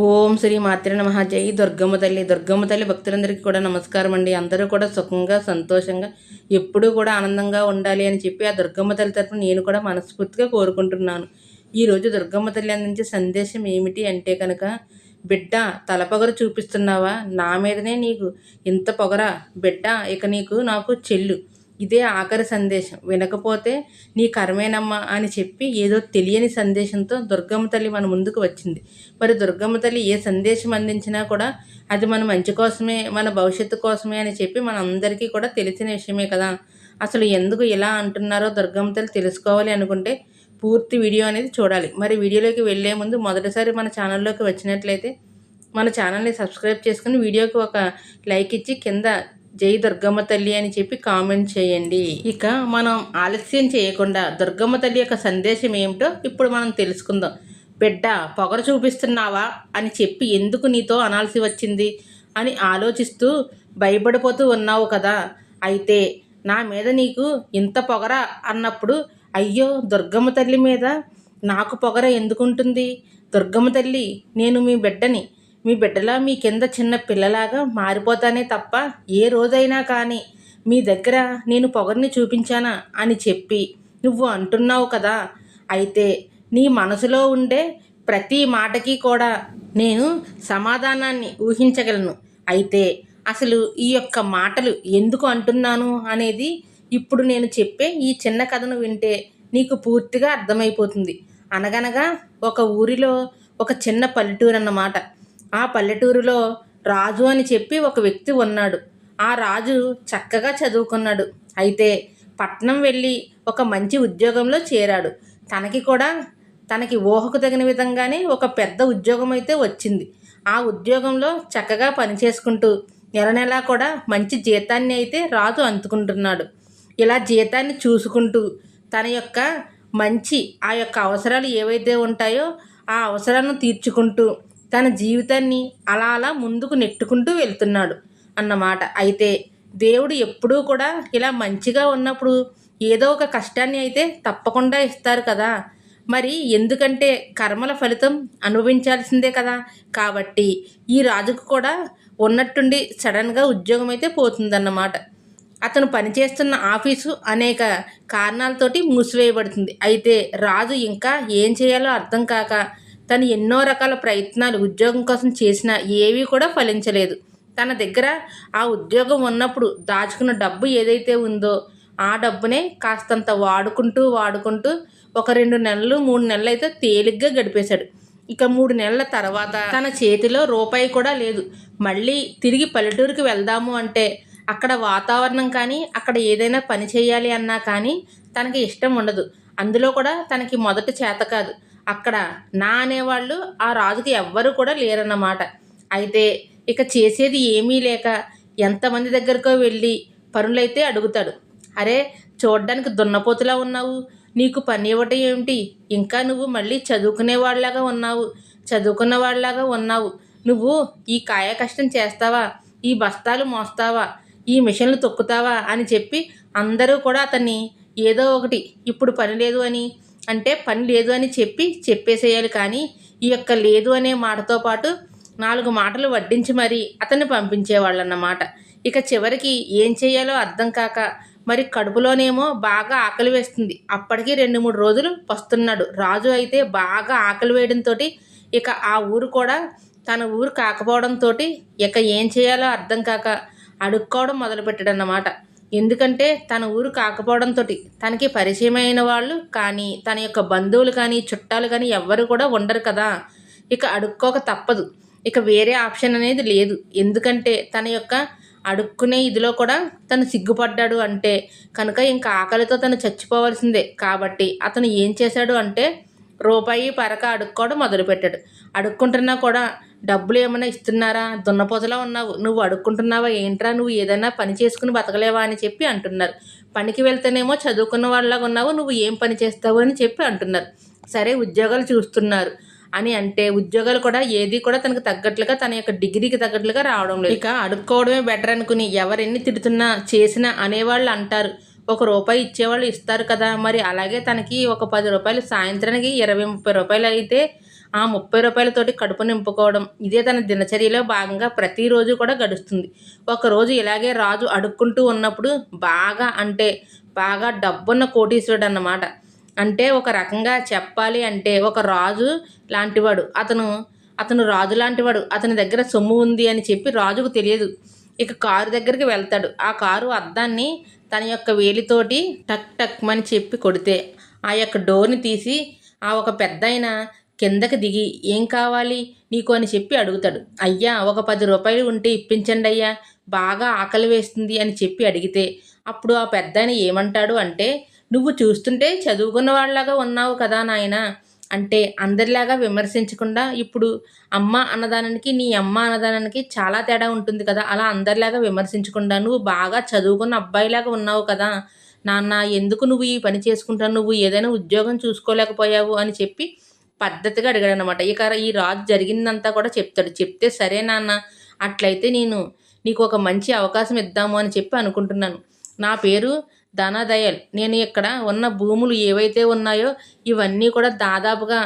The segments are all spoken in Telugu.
ఓం శ్రీ మాత్ర నమ. జై దుర్గమ్మ తల్లి. దుర్గమ్మ తల్లి భక్తులందరికీ కూడా నమస్కారం అండి. అందరూ కూడా సుఖంగా సంతోషంగా ఎప్పుడూ కూడా ఆనందంగా ఉండాలి అని చెప్పి ఆ దుర్గమ్మ తల్లి తరఫున నేను కూడా మనస్ఫూర్తిగా కోరుకుంటున్నాను. ఈరోజు దుర్గమ్మ తల్లి అందించే సందేశం ఏమిటి అంటే కనుక బిడ్డ తలపొగరు చూపిస్తున్నావా? నా మీదనే నీకు ఇంత పొగరా? బిడ్డ ఇక నీకు నాకు చెల్లు. ఇదే ఆఖరి సందేశం. వినకపోతే నీ కర్మేనమ్మా అని చెప్పి ఏదో తెలియని సందేశంతో దుర్గమ్మ తల్లి మన ముందుకు వచ్చింది. మరి దుర్గమ్మ తల్లి ఏ సందేశం అందించినా కూడా అది మన మంచి కోసమే మన భవిష్యత్తు కోసమే అని చెప్పి మన అందరికీ కూడా తెలిసిన విషయమే కదా. అసలు ఎందుకు ఇలా అంటున్నారో దుర్గమ్మ తల్లి తెలుసుకోవాలి అనుకుంటే పూర్తి వీడియో అనేది చూడాలి. మరి వీడియోలోకి వెళ్ళే ముందు మొదటిసారి మన ఛానల్లోకి వచ్చినట్లయితే మన ఛానల్ని సబ్స్క్రైబ్ చేసుకుని వీడియోకి ఒక లైక్ ఇచ్చి కింద జై దుర్గమ్మ తల్లి అని చెప్పి కామెంట్ చేయండి. ఇక మనం ఆలస్యం చేయకుండా దుర్గమ్మ తల్లి యొక్క సందేశం ఏమిటో ఇప్పుడు మనం తెలుసుకుందాం. బిడ్డ పొగరు చూపిస్తున్నావా? అని చెప్పి ఎందుకు నీతో అనాల్సి వచ్చింది? అని ఆలోచిస్తూ భయపడిపోతూ ఉన్నావు కదా. అయితే నా మీద నీకు ఇంత పొగర? అన్నప్పుడు అయ్యో దుర్గమ్మ తల్లి మీద నాకు పొగర ఎందుకుంటుంది? దుర్గమ్మ తల్లి నేను మీ బిడ్డని మీ బిడ్డలా మీ కింద చిన్న పిల్లలాగా మారిపోతానే తప్ప ఏ రోజైనా కానీ మీ దగ్గర నేను పొగర్ని చూపించానా అని చెప్పి నువ్వు అంటున్నావు కదా. అయితే నీ మనసులో ఉండే ప్రతి మాటకి కూడా నేను సమాధానాన్ని ఊహించగలను. అయితే అసలు ఈ యొక్క మాటలు ఎందుకు అంటున్నాను అనేది ఇప్పుడు నేను చెప్పే ఈ చిన్న కథను వింటే నీకు పూర్తిగా అర్థమైపోతుంది. అనగనగా ఒక ఊరిలో ఒక చిన్న పల్లెటూరు అన్నమాట. ఆ పల్లెటూరులో రాజు అని చెప్పి ఒక వ్యక్తి ఉన్నాడు. ఆ రాజు చక్కగా చదువుకున్నాడు. అయితే పట్నం వెళ్ళి ఒక మంచి ఉద్యోగంలో చేరాడు. తనకి కూడా తనకి ఊహకు తగిన విధంగానే ఒక పెద్ద ఉద్యోగం అయితే వచ్చింది. ఆ ఉద్యోగంలో చక్కగా పనిచేసుకుంటూ నెల నెలా కూడా మంచి జీతాన్ని అయితే రాజు అందుకుంటున్నాడు. ఇలా జీతాన్ని చూసుకుంటూ తన యొక్క మంచి ఆ యొక్క అవసరాలు ఏవైతే ఉంటాయో ఆ అవసరాలను తీర్చుకుంటూ తన జీవితాన్ని అలా అలా ముందుకు నెట్టుకుంటూ వెళ్తున్నాడు అన్నమాట. అయితే దేవుడు ఎప్పుడూ కూడా ఇలా మంచిగా ఉన్నప్పుడు ఏదో ఒక కష్టాన్ని అయితే తప్పకుండా ఇస్తారు కదా. మరి ఎందుకంటే కర్మల ఫలితం అనుభవించాల్సిందే కదా. కాబట్టి ఈ రాజుకు కూడా ఉన్నట్టుండి సడన్గా ఉద్యోగం అయితే పోతుందన్నమాట. అతను పనిచేస్తున్న ఆఫీసు అనేక కారణాలతోటి మూసివేయబడుతుంది. అయితే రాజు ఇంకా ఏం చేయాలో అర్థం కాక తను ఎన్నో రకాల ప్రయత్నాలు ఉద్యోగం కోసం చేసినా ఏవీ కూడా ఫలించలేదు. తన దగ్గర ఆ ఉద్యోగం ఉన్నప్పుడు దాచుకున్న డబ్బు ఏదైతే ఉందో ఆ డబ్బునే కాస్తంత వాడుకుంటూ వాడుకుంటూ ఒక రెండు నెలలు మూడు నెలలు అయితే తేలిగ్గా గడిపేశాడు. ఇక మూడు నెలల తర్వాత తన చేతిలో రూపాయి కూడా లేదు. మళ్ళీ తిరిగి పల్లెటూరుకి వెళ్దాము అంటే అక్కడ వాతావరణం కానీ అక్కడ ఏదైనా పని చేయాలి అన్నా కానీ తనకి ఇష్టం ఉండదు. అందులో కూడా తనకి మొదట చేత కాదు. అక్కడ నా అనేవాళ్ళు ఆ రాజుకి ఎవ్వరు కూడా లేరన్నమాట. అయితే ఇక చేసేది ఏమీ లేక ఎంతమంది దగ్గరకో వెళ్ళి పనులైతే అడుగుతాడు. అరే చూడ్డానికి దున్నపోతులా ఉన్నావు. నీకు పని ఇవ్వటం ఏమిటి? ఇంకా నువ్వు మళ్ళీ చదువుకునే వాళ్ళలాగా ఉన్నావు. చదువుకున్న వాళ్ళలాగా ఉన్నావు. నువ్వు ఈ కాయ కష్టం చేస్తావా? ఈ బస్తాలు మోస్తావా? ఈ మిషన్లు తొక్కుతావా? అని చెప్పి అందరూ కూడా అతన్ని ఏదో ఒకటి ఇప్పుడు పని లేదు అని అంటే పని లేదు అని చెప్పి చెప్పేసేయాలి కానీ ఈ యొక్క లేదు అనే మాటతో పాటు నాలుగు మాటలు వడ్డించి మరీ అతన్ని పంపించేవాళ్ళు అన్నమాట ఇక చివరికి ఏం చేయాలో అర్థం కాక మరి కడుపులోనేమో బాగా ఆకలి వేస్తుంది. అప్పటికి రెండు మూడు రోజులు వస్తున్నాడు రాజు అయితే బాగా ఆకలి వేయడంతో ఇక ఆ ఊరు కూడా తన ఊరు కాకపోవడంతో ఇక ఏం చేయాలో అర్థం కాక అడుక్కోవడం మొదలుపెట్టాడన్నమాట. ఎందుకంటే తన ఊరు కాకపోవడంతో తనకి పరిచయమైన వాళ్ళు కానీ తన యొక్క బంధువులు కానీ చుట్టాలు కానీ ఎవ్వరు కూడా ఉండరు కదా. ఇక అడుక్కోక తప్పదు. ఇక వేరే ఆప్షన్ అనేది లేదు. ఎందుకంటే తన యొక్క అడుక్కునే ఇదిలో కూడా తను సిగ్గుపడ్డాడు అంటే కనుక ఇంకా ఆకలితో తను చచ్చిపోవాల్సిందే. కాబట్టి అతను ఏం చేశాడు అంటే రూపాయి పరక అడుక్కోవడం మొదలుపెట్టాడు. అడుక్కుంటున్నా కూడా డబ్బులు ఏమైనా ఇస్తున్నారా? దున్నపోతలా ఉన్నావు. నువ్వు అడుక్కుంటున్నావా? ఏంట్రా? నువ్వు ఏదైనా పని చేసుకుని బతకలేవా అని చెప్పి అంటున్నారు. పనికి వెళ్తేనేమో చదువుకున్న వాళ్ళలాగా ఉన్నావు. నువ్వు ఏం పని చేస్తావు అని చెప్పి అంటున్నారు. సరే ఉద్యోగాలు చూస్తున్నారు అని అంటే ఉద్యోగాలు కూడా ఏది కూడా తనకు తగ్గట్లుగా తన యొక్క డిగ్రీకి తగ్గట్లుగా రావడం లేదు. ఇక అడుక్కోవడమే బెటర్ అనుకుని ఎవరెన్ని తిడుతున్నా చేసినా అనేవాళ్ళు అంటారు. ఒక రూపాయి ఇచ్చేవాళ్ళు ఇస్తారు కదా. మరి అలాగే తనకి ఒక పది రూపాయలు సాయంత్రానికి ఇరవై ముప్పై రూపాయలు అయితే ఆ ముప్పై రూపాయలతోటి కడుపు నింపుకోవడం ఇదే తన దినచర్యలో భాగంగా ప్రతిరోజు కూడా గడుస్తుంది. ఒకరోజు ఇలాగే రాజు అడుక్కుంటూ ఉన్నప్పుడు బాగా అంటే బాగా డబ్బున్న కోటీశ్వరుడు అన్నమాట అంటే ఒక రకంగా చెప్పాలి అంటే ఒక రాజు లాంటివాడు. అతను అతను రాజు లాంటివాడు. అతని దగ్గర సొమ్ము ఉంది అని చెప్పి రాజుకు తెలియదు. ఇక కారు దగ్గరికి వెళ్తాడు. ఆ కారు అద్దాన్ని తన యొక్క వేలితోటి టక్ టక్ అని చెప్పి కొడితే ఆ యొక్క డోర్ని తీసి ఆ ఒక పెద్ద కిందకి దిగి ఏం కావాలి? నీకు అని చెప్పి అడుగుతాడు. అయ్యా ఒక పది రూపాయలు ఉంటే ఇప్పించండి అయ్యా బాగా ఆకలి వేస్తుంది అని చెప్పి అడిగితే అప్పుడు ఆ పెద్ద ఏమంటాడు అంటే నువ్వు చూస్తుంటే చదువుకున్న వాళ్ళలాగా ఉన్నావు కదా నాయన అంటే అందరిలాగా విమర్శించకుండా ఇప్పుడు అమ్మ అన్నదానానికి నీ అమ్మ అన్నదానానికి చాలా తేడా ఉంటుంది కదా అలా అందరిలాగా విమర్శించకుండా నువ్వు బాగా చదువుకున్న అబ్బాయిలాగా ఉన్నావు కదా నాన్న ఎందుకు నువ్వు ఈ పని చేసుకుంటావు? నువ్వు ఏదైనా ఉద్యోగం చూసుకోలేకపోయావు అని చెప్పి పద్ధతిగా అడిగాడు అనమాట ఇక ఈ రాజు జరిగిందంతా కూడా చెప్తాడు. చెప్తే సరే నాన్న అట్లయితే నేను నీకు ఒక మంచి అవకాశం ఇద్దాము అని చెప్పి అనుకుంటున్నాను. నా పేరు ధనదయల్. నేను ఇక్కడ ఉన్న భూములు ఏవైతే ఉన్నాయో ఇవన్నీ కూడా దాదాపుగా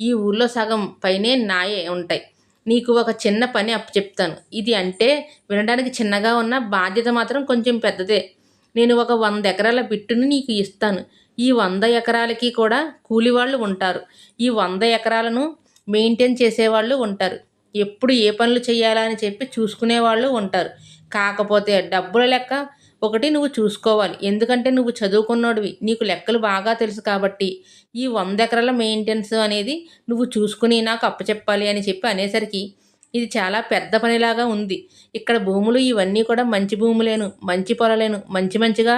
ఈ ఊళ్ళో సగం పైనే నాయే ఉంటాయి. నీకు ఒక చిన్న పని అప్పు చెప్తాను. ఇది అంటే వినడానికి చిన్నగా ఉన్న బాధ్యత మాత్రం కొంచెం పెద్దదే. నేను ఒక వంద ఎకరాల బిట్టును నీకు ఇస్తాను. ఈ వంద ఎకరాలకి కూడా కూలి వాళ్ళు ఉంటారు. ఈ వంద ఎకరాలను మెయింటైన్ చేసేవాళ్ళు ఉంటారు. ఎప్పుడు ఏ పనులు చేయాలని చెప్పి చూసుకునే వాళ్ళు ఉంటారు. కాకపోతే డబ్బుల లెక్క ఒకటి నువ్వు చూసుకోవాలి. ఎందుకంటే నువ్వు చదువుకున్నోడివి. నీకు లెక్కలు బాగా తెలుసు కాబట్టి ఈ వంద ఎకరాల మెయింటెనెన్స్ అనేది నువ్వు చూసుకుని నాకు అప్పచెప్పాలి అని చెప్పి అనేసరికి ఇది చాలా పెద్ద పనిలాగా ఉంది. ఇక్కడ భూములు ఇవన్నీ కూడా మంచి భూములేను మంచి పొలలేను మంచి మంచిగా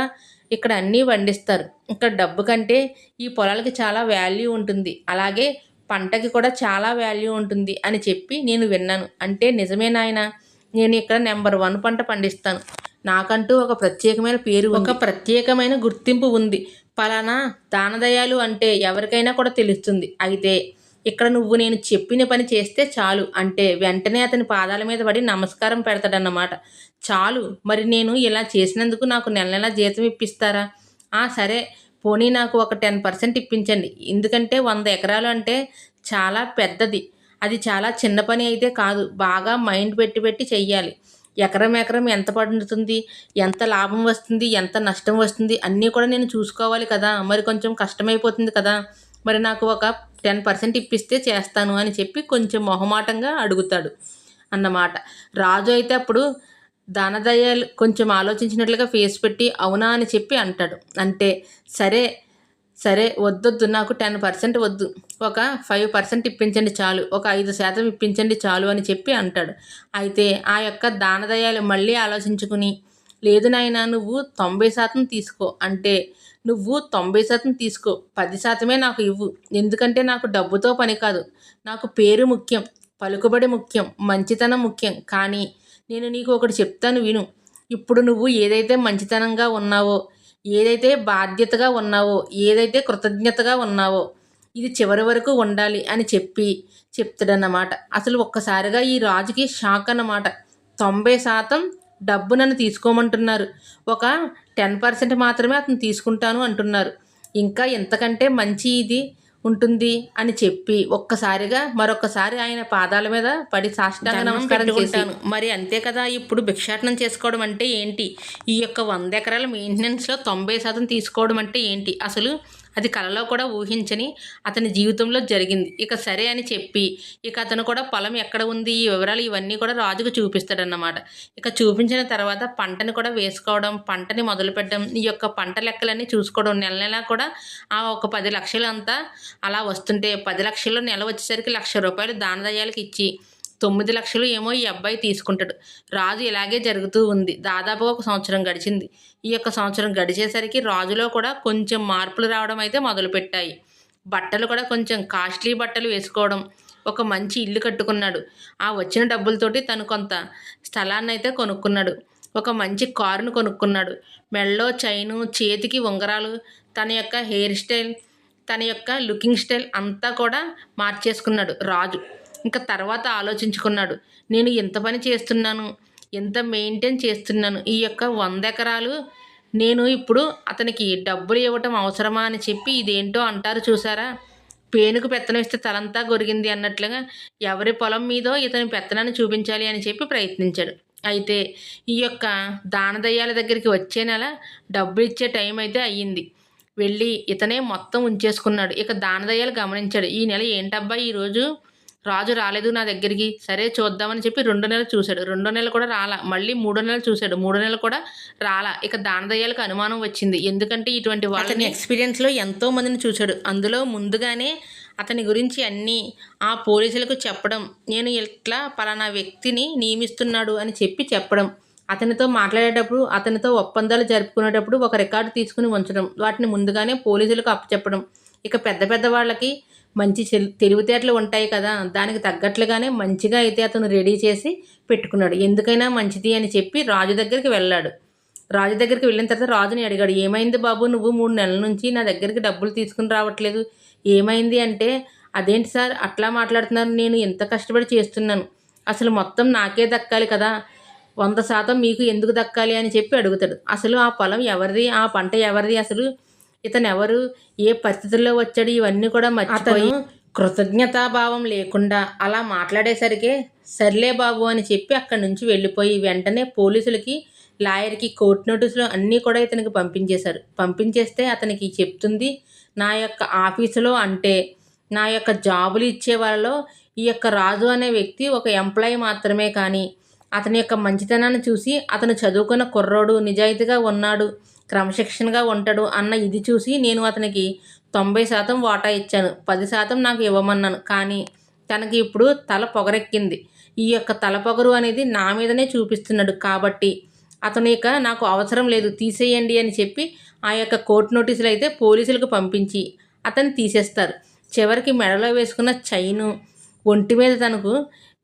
ఇక్కడ అన్నీ పండిస్తారు. ఇక్కడ డబ్బు కంటే ఈ పొలాలకి చాలా వాల్యూ ఉంటుంది. అలాగే పంటకి కూడా చాలా వాల్యూ ఉంటుంది అని చెప్పి నేను విన్నాను. అంటే నిజమే నాయన నేను ఇక్కడ నెంబర్ వన్ పంట పండిస్తాను. నాకంటూ ఒక ప్రత్యేకమైన పేరు ఒక ప్రత్యేకమైన గుర్తింపు ఉంది. పలానా దానదయాలు అంటే ఎవరికైనా కూడా తెలుస్తుంది. అయితే ఇక్కడ నువ్వు నేను చెప్పిన పని చేస్తే చాలు అంటే వెంటనే అతని పాదాల మీద పడి నమస్కారం పెడతాడన్నమాట. చాలు మరి నేను ఇలా చేసినందుకు నాకు నెల నెల జీతం ఇప్పిస్తారా? ఆ సరే పోనీ నాకు ఒక టెన్ పర్సెంట్ ఇప్పించండి. ఎందుకంటే వంద ఎకరాలు అంటే చాలా పెద్దది. అది చాలా చిన్న పని అయితే కాదు బాగా మైండ్ పెట్టి పెట్టి చెయ్యాలి. ఎకరం ఎకరం ఎంత పండుతుంది ఎంత లాభం వస్తుంది ఎంత నష్టం వస్తుంది అన్నీ కూడా నేను చూసుకోవాలి కదా. మరి కొంచెం కష్టమైపోతుంది కదా. మరి నాకు ఒక టెన్ పర్సెంట్ ఇప్పిస్తే చేస్తాను అని చెప్పి కొంచెం మొహమాటంగా అడుగుతాడు అన్నమాట. రాజు అయితే అప్పుడు దానదయాలు కొంచెం ఆలోచించినట్లుగా ఫేస్ పెట్టి అవునా అని చెప్పి అంటాడు. అంటే సరే సరే వద్దొద్దు నాకు టెన్ పర్సెంట్ వద్దు ఒక ఫైవ్ పర్సెంట్ ఇప్పించండి చాలు ఒక ఐదు శాతం ఇప్పించండి చాలు అని చెప్పి అంటాడు. అయితే ఆ యొక్క దానదయాలు మళ్ళీ ఆలోచించుకుని లేదు నాయన నువ్వు తొంభై శాతం తీసుకో అంటే నువ్వు తొంభై శాతం తీసుకో పది శాతమే నాకు ఇవ్వు. ఎందుకంటే నాకు డబ్బుతో పని కాదు. నాకు పేరు ముఖ్యం పలుకుబడి ముఖ్యం మంచితనం ముఖ్యం. కానీ నేను నీకు ఒకటి చెప్తాను విను. ఇప్పుడు నువ్వు ఏదైతే మంచితనంగా ఉన్నావో ఏదైతే బాధ్యతగా ఉన్నావో ఏదైతే కృతజ్ఞతగా ఉన్నావో ఇది చివరి వరకు ఉండాలి అని చెప్పి చెప్తాడన్నమాట. అసలు ఒక్కసారిగా ఈ రాజుకి షాక్ అన్నమాట. తొంభై శాతం డబ్బు నన్ను తీసుకోమంటున్నారు. ఒక టెన్ పర్సెంట్ మాత్రమే అతను తీసుకుంటాను అంటున్నారు. ఇంకా ఎంతకంటే మంచి ఇది ఉంటుంది అని చెప్పి ఒక్కసారిగా మరొకసారి ఆయన పాదాల మీద పడి సాష్టాంగ నమస్కారం చేశాను మరి అంతే కదా ఇప్పుడు భిక్షాటనం చేసుకోవడం అంటే ఏంటి? ఈ యొక్క వంద ఎకరాల మెయింటెనెన్స్లో తొంభై శాతం తీసుకోవడం అంటే ఏంటి? అసలు అది కలలో కూడా ఊహించని అతని జీవితంలో జరిగింది. ఇక సరే అని చెప్పి ఇక అతను కూడా పొలం ఎక్కడ ఉంది ఈ వివరాలు ఇవన్నీ కూడా రాజుకు చూపిస్తాడన్నమాట. ఇక చూపించిన తర్వాత పంటని కూడా వేసుకోవడం పంటని మొదలుపెట్టడం ఈ యొక్క పంట లెక్కలన్నీ చూసుకోవడం నెల నెల కూడా ఆ ఒక పది లక్షలు అంతా అలా వస్తుంటే పది లక్షల్లో నెల వచ్చేసరికి లక్ష రూపాయలు దానదయాలకు ఇచ్చి తొమ్మిది లక్షలు ఏమో ఈ అబ్బాయి తీసుకుంటాడు. రాజు ఇలాగే జరుగుతూ ఉంది. దాదాపు ఒక సంవత్సరం గడిచింది. ఈ యొక్క సంవత్సరం గడిచేసరికి రాజులో కూడా కొంచెం మార్పులు రావడం అయితే మొదలుపెట్టాయి. బట్టలు కూడా కొంచెం కాస్ట్లీ బట్టలు వేసుకోవడం ఒక మంచి ఇల్లు కట్టుకున్నాడు. ఆ వచ్చిన డబ్బులతోటి తను కొంత స్థలాన్ని అయితే కొనుక్కున్నాడు. ఒక మంచి కారును కొనుక్కున్నాడు. మెళ్ళో చైను చేతికి ఉంగరాలు తన యొక్క హెయిర్ స్టైల్ తన యొక్క లుకింగ్ స్టైల్ అంతా కూడా మార్చేసుకున్నాడు రాజు. ఇంకా తర్వాత ఆలోచించుకున్నాడు. నేను ఎంత పని చేస్తున్నాను ఎంత మెయింటైన్ చేస్తున్నాను ఈ యొక్క వంద ఎకరాలు నేను ఇప్పుడు అతనికి డబ్బులు ఇవ్వటం అవసరమా అని చెప్పి ఇదేంటో అంటారు చూసారా? పేనుకు పెత్తనం ఇస్తే తలంతా గొరిగింది అన్నట్లుగా ఎవరి పొలం మీదో ఇతని పెత్తనాన్ని చూపించాలి అని చెప్పి ప్రయత్నించాడు. అయితే ఈ యొక్క దానదయ్యాల దగ్గరికి వచ్చే నెల డబ్బులు ఇచ్చే టైం అయితే అయ్యింది. వెళ్ళి ఇతనే మొత్తం ఉంచేసుకున్నాడు. ఇక దానదయ్యాలు గమనించాడు. ఈ నెల ఏంటబ్బా ఈరోజు రాజు రాలేదు నా దగ్గరికి. సరే చూద్దామని చెప్పి రెండు నెలలు చూశాడు. రెండో నెల కూడా రాలా. మళ్ళీ మూడో నెలలు చూశాడు. మూడో నెలలు కూడా రాలా. ఇక దానదయ్యాలకు అనుమానం వచ్చింది. ఎందుకంటే ఇటువంటి వాళ్ళని ఎక్స్పీరియన్స్లో ఎంతో మందిని చూశాడు. అందులో ముందుగానే అతని గురించి అన్నీ ఆ పోలీసులకు చెప్పడం నేను ఇట్లా పలానా వ్యక్తిని నియమిస్తున్నాడు అని చెప్పి చెప్పడం అతనితో మాట్లాడేటప్పుడు అతనితో ఒప్పందాలు జరుపుకునేటప్పుడు ఒక రికార్డు తీసుకుని ఉంచడం వాటిని ముందుగానే పోలీసులకు అప్పచెప్పడం ఇక పెద్ద పెద్ద వాళ్ళకి మంచి తెలివితేటలు ఉంటాయి కదా దానికి తగ్గట్లుగానే మంచిగా అయితే అతను రెడీ చేసి పెట్టుకున్నాడు. ఎందుకైనా మంచిది అని చెప్పి రాజు దగ్గరికి వెళ్ళాడు. రాజు దగ్గరికి వెళ్ళిన తర్వాత రాజుని అడిగాడు ఏమైంది బాబు నువ్వు మూడు నెలల నుంచి నా దగ్గరికి డబ్బులు తీసుకుని రావట్లేదు. ఏమైంది అంటే అదేంటి సార్ అట్లా మాట్లాడుతున్నారు నేను ఎంత కష్టపడి చేస్తున్నాను. అసలు మొత్తం నాకే దక్కాలి కదా. వంద శాతం మీకు ఎందుకు దక్కాలి? అని చెప్పి అడుగుతాడు. అసలు ఆ పొలం ఎవరిది? ఆ పంట ఎవరిది? అసలు ఇతను ఎవరు ఏ పరిస్థితుల్లో వచ్చాడు? ఇవన్నీ కూడా మర్చిపోయి కృతజ్ఞతాభావం లేకుండా అలా మాట్లాడేసరికి సర్లే బాబు అని చెప్పి అక్కడి నుంచి వెళ్ళిపోయి వెంటనే పోలీసులకి లాయర్కి కోర్టు నోటీసులు అన్నీ కూడా ఇతనికి పంపించేశారు. పంపించేస్తే అతనికి చెప్తుంది నా యొక్క ఆఫీసులో అంటే నా యొక్క జాబులు ఇచ్చే వాళ్ళలో ఈ యొక్క రాజు అనే వ్యక్తి ఒక ఎంప్లాయీ మాత్రమే కానీ అతని యొక్క మంచితనాన్ని చూసి అతను చదువుకున్న కుర్రోడు నిజాయితీగా ఉన్నాడు క్రమశిక్షణగా ఉంటాడు అన్న ఇది చూసి నేను అతనికి తొంభై శాతం వాటా ఇచ్చాను. పది శాతం నాకు ఇవ్వమన్నాను. కానీ తనకి ఇప్పుడు తల పొగరెక్కింది. ఈ యొక్క తల పొగరు అనేది నా మీదనే చూపిస్తున్నాడు కాబట్టి అతను ఇక నాకు అవసరం లేదు తీసేయండి అని చెప్పి ఆ యొక్క కోర్టు నోటీసులు అయితే పోలీసులకు పంపించి అతన్ని తీసేస్తారు. చివరికి మెడలో వేసుకున్న చైను ఒంటి మీద తనకు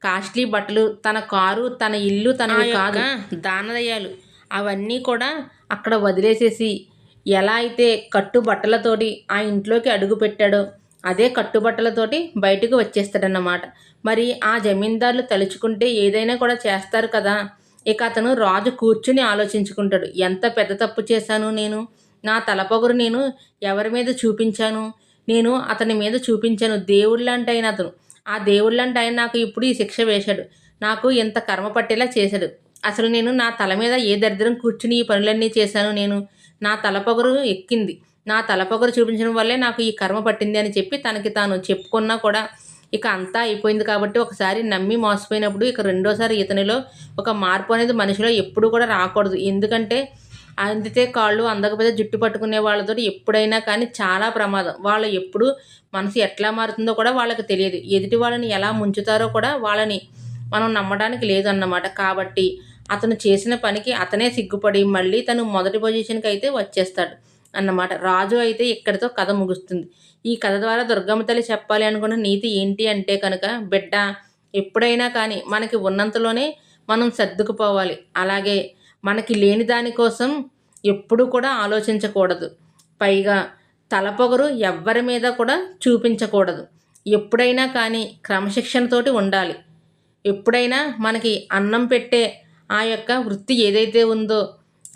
కాస్ట్లీ బట్టలు తన కారు తన ఇల్లు తనవి కాదు. దానదయాలు అవన్నీ కూడా అక్కడ వదిలేసేసి ఎలా అయితే కట్టుబట్టలతోటి ఆ ఇంట్లోకి అడుగు పెట్టాడో అదే కట్టుబట్టలతోటి బయటకు వచ్చేస్తాడన్నమాట. మరి ఆ జమీందారులు తలుచుకుంటే ఏదైనా కూడా చేస్తారు కదా. ఇక అతను రాజు కూర్చుని ఆలోచించుకుంటాడు. ఎంత పెద్ద తప్పు చేశాను నేను? నా తలపొగరు నేను ఎవరి మీద చూపించాను? నేను అతని మీద చూపించాను. దేవుళ్ళంటే ఆయన అతను. ఆ దేవుళ్ళంటే ఆయన నాకు ఇప్పుడు ఈ శిక్ష వేశాడు. నాకు ఇంత కర్మ పట్టేలా చేశాడు. అసలు నేను నా తల మీద ఏ దరిద్రం కూర్చుని ఈ పనులన్నీ చేశాను నేను నా తలపొగరు ఎక్కింది. నా తలపొగరు చూపించడం వల్లే నాకు ఈ కర్మ పట్టింది అని చెప్పి తనకి తాను చెప్పుకున్నా కూడా ఇక అంతా అయిపోయింది కాబట్టి ఒకసారి నమ్మి మోసపోయినప్పుడు ఇక రెండోసారి ఇతనిలో ఒక మార్పు అనేది మనిషిలో ఎప్పుడు కూడా రాకూడదు. ఎందుకంటే అందితే కాళ్ళు అందకపోతే జుట్టు పట్టుకునే వాళ్ళతో ఎప్పుడైనా కానీ చాలా ప్రమాదం. వాళ్ళు ఎప్పుడు మనసు ఎట్లా మారుతుందో కూడా వాళ్ళకి తెలియదు. ఎదుటి వాళ్ళని ఎలా ముంచుతారో కూడా వాళ్ళని మనం నమ్మడానికి లేదన్నమాట. కాబట్టి అతను చేసిన పనికి అతనే సిగ్గుపడి మళ్ళీ తను మొదటి పొజిషన్కి అయితే వచ్చేస్తాడు అన్నమాట. రాజు అయితే ఇక్కడితో కథ ముగుస్తుంది. ఈ కథ ద్వారా దుర్గమ్మ తల్లి చెప్పాలి అనుకున్న నీతి ఏంటి అంటే కనుక బిడ్డ ఎప్పుడైనా కానీ మనకి ఉన్నంతలోనే మనం సర్దుకుపోవాలి. అలాగే మనకి లేని దానికోసం ఎప్పుడు కూడా ఆలోచించకూడదు. పైగా తలపొగరు ఎవ్వరి మీద కూడా చూపించకూడదు. ఎప్పుడైనా కానీ క్రమశిక్షణతోటి ఉండాలి. ఎప్పుడైనా మనకి అన్నం పెట్టే ఆ యొక్క వృత్తి ఏదైతే ఉందో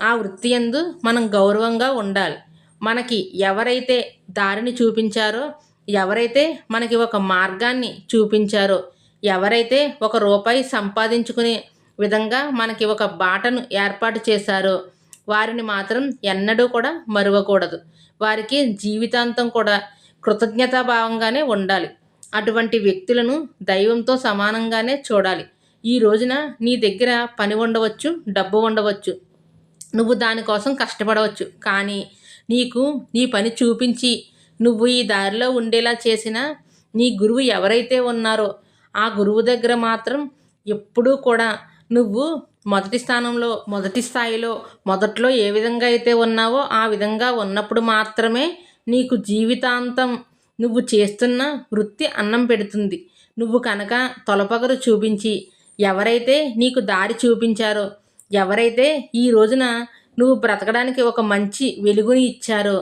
ఆ వృత్తి ఎందు మనం గౌరవంగా ఉండాలి. మనకి ఎవరైతే దారిని చూపించారో ఎవరైతే మనకి ఒక మార్గాన్ని చూపించారో ఎవరైతే ఒక రూపాయి సంపాదించుకునే విధంగా మనకి ఒక బాటను ఏర్పాటు చేశారో వారిని మాత్రం ఎన్నడూ కూడా మరువకూడదు. వారికి జీవితాంతం కూడా కృతజ్ఞతాభావంగానే ఉండాలి. అటువంటి వ్యక్తులను దైవంతో సమానంగానే చూడాలి. ఈ రోజున నీ దగ్గర పని ఉండవచ్చు డబ్బు ఉండవచ్చు నువ్వు దానికోసం కష్టపడవచ్చు. కానీ నీకు నీ పని చూపించి నువ్వు ఈ దారిలో ఉండేలా చేసిన నీ గురువు ఎవరైతే ఉన్నారో ఆ గురువు దగ్గర మాత్రం ఎప్పుడూ కూడా నువ్వు మొదటి స్థానంలో మొదటి స్థాయిలో మొదట్లో ఏ విధంగా అయితే ఉన్నావో ఆ విధంగా ఉన్నప్పుడు మాత్రమే నీకు జీవితాంతం నువ్వు చేస్తున్న వృత్తి అన్నం పెడుతుంది. నువ్వు కనుక తొలపగరు చూపించి ఎవరైతే నీకు దారి చూపించారో ఎవరైతే ఈ రోజున నువ్వు బ్రతకడానికి ఒక మంచి వెలుగుని ఇచ్చారో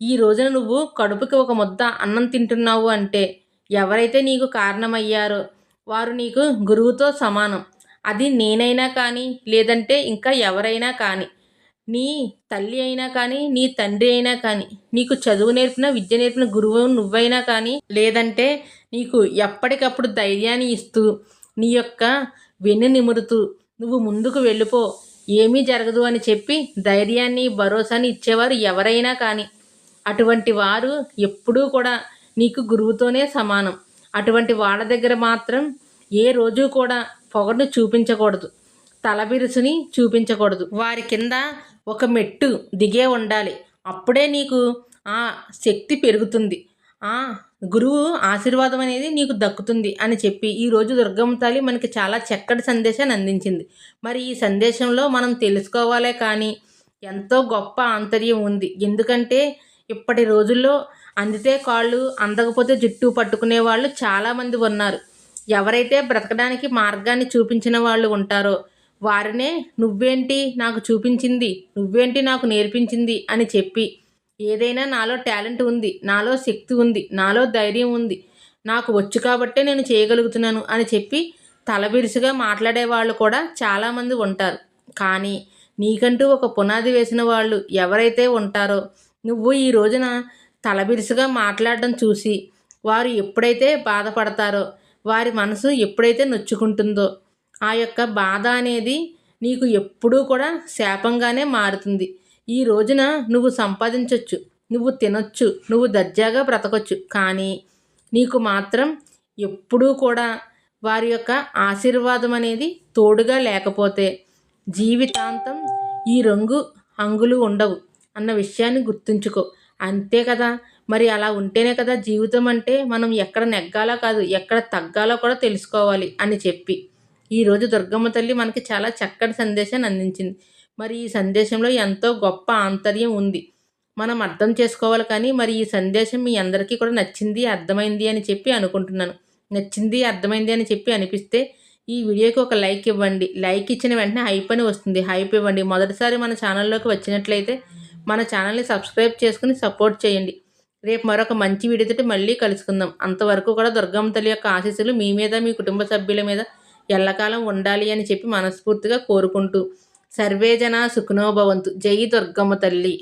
ఈ రోజున నువ్వు కడుపుకి ఒక ముద్ద అన్నం తింటున్నావు అంటే ఎవరైతే నీకు కారణమయ్యారో వారు నీకు గురువుతో సమానం. అది నేనైనా కానీ లేదంటే ఇంకా ఎవరైనా కానీ నీ తల్లి అయినా కానీ నీ తండ్రి అయినా కానీ నీకు చదువు నేర్పిన విద్య నేర్పిన గురువు నువ్వైనా కానీ లేదంటే నీకు ఎప్పటికప్పుడు ధైర్యాన్ని ఇస్తూ నీ యొక్క వెన్ను నిమురుతూ నువ్వు ముందుకు వెళ్ళిపో. ఏమీ జరగదు అని చెప్పి ధైర్యాన్ని భరోసాని ఇచ్చేవారు ఎవరైనా కానీ. అటువంటి వారు ఎప్పుడూ కూడా నీకు గురువుతోనే సమానం. అటువంటి వాళ్ళ దగ్గర మాత్రం ఏ రోజు కూడా పొగను చూపించకూడదు. తలబిరుసుని చూపించకూడదు. వారి కింద ఒక మెట్టు దిగే ఉండాలి. అప్పుడే నీకు ఆ శక్తి పెరుగుతుంది. గురువు ఆశీర్వాదం అనేది నీకు దక్కుతుంది అని చెప్పి ఈరోజు దుర్గమ్మ తల్లి మనకి చాలా చక్కటి సందేశాన్ని అందించింది. మరి ఈ సందేశంలో మనం తెలుసుకోవాలే కానీ ఎంతో గొప్ప ఆంతర్యం ఉంది. ఎందుకంటే ఇప్పటి రోజుల్లో అందితే కాళ్ళు అందకపోతే జుట్టు పట్టుకునే వాళ్ళు చాలామంది ఉన్నారు. ఎవరైతే బ్రతకడానికి మార్గాన్ని చూపించిన వాళ్ళు ఉంటారో వారినే నువ్వేంటి నాకు చూపించింది నువ్వేంటి నాకు నేర్పించింది అని చెప్పి ఏదైనా నాలో టాలెంట్ ఉంది నాలో శక్తి ఉంది నాలో ధైర్యం ఉంది నాకు వచ్చు కాబట్టే నేను చేయగలుగుతున్నాను అని చెప్పి తలబిరుసుగా మాట్లాడే వాళ్ళు కూడా చాలామంది ఉంటారు. కానీ నీకంటూ ఒక పునాది వేసిన వాళ్ళు ఎవరైతే ఉంటారో నువ్వు ఈ రోజున తలబిరుసుగా మాట్లాడడం చూసి వారు ఎప్పుడైతే బాధపడతారో వారి మనసు ఎప్పుడైతే నొచ్చుకుంటుందో ఆ యొక్క బాధ అనేది నీకు ఎప్పుడూ కూడా శాపంగానే మారుతుంది. ఈ రోజున నువ్వు సంపాదించవచ్చు నువ్వు తినొచ్చు నువ్వు దర్జాగా బ్రతకొచ్చు. కానీ నీకు మాత్రం ఎప్పుడూ కూడా వారి యొక్క ఆశీర్వాదం అనేది తోడుగా లేకపోతే జీవితాంతం ఈ రంగు అంగులు ఉండవు అన్న విషయాన్ని గుర్తుంచుకో. అంతే కదా? మరి అలా ఉంటేనే కదా జీవితం అంటే మనం ఎక్కడ నెగ్గాలో కాదు ఎక్కడ తగ్గాలో కూడా తెలుసుకోవాలి అని చెప్పి. ఈరోజు దుర్గమ్మ తల్లి మనకి చాలా చక్కటి సందేశాన్ని అందించింది. మరి ఈ సందేశంలో ఎంతో గొప్ప ఆంతర్యం ఉంది. మనం అర్థం చేసుకోవాలి కానీ మరి ఈ సందేశం మీ అందరికీ కూడా నచ్చింది అర్థమైంది అని చెప్పి అనుకుంటున్నాను. నచ్చింది అర్థమైంది అని చెప్పి అనిపిస్తే ఈ వీడియోకి ఒక లైక్ ఇవ్వండి. లైక్ ఇచ్చిన వెంటనే హైప్ అని వస్తుంది. హైప్ ఇవ్వండి. మొదటిసారి మన ఛానల్లోకి వచ్చినట్లయితే మన ఛానల్ని సబ్స్క్రైబ్ చేసుకుని సపోర్ట్ చేయండి. రేపు మరొక మంచి వీడియోతో మళ్ళీ కలుసుకుందాం. అంతవరకు కూడా దుర్గమ్మ తల్లి యొక్క ఆశీస్సులు మీ మీద మీ కుటుంబ సభ్యుల మీద ఎల్లకాలం ఉండాలి అని చెప్పి మనస్ఫూర్తిగా కోరుకుంటూ సర్వేజన సుఖనోభవంతు జై దుర్గమ్మ తల్లి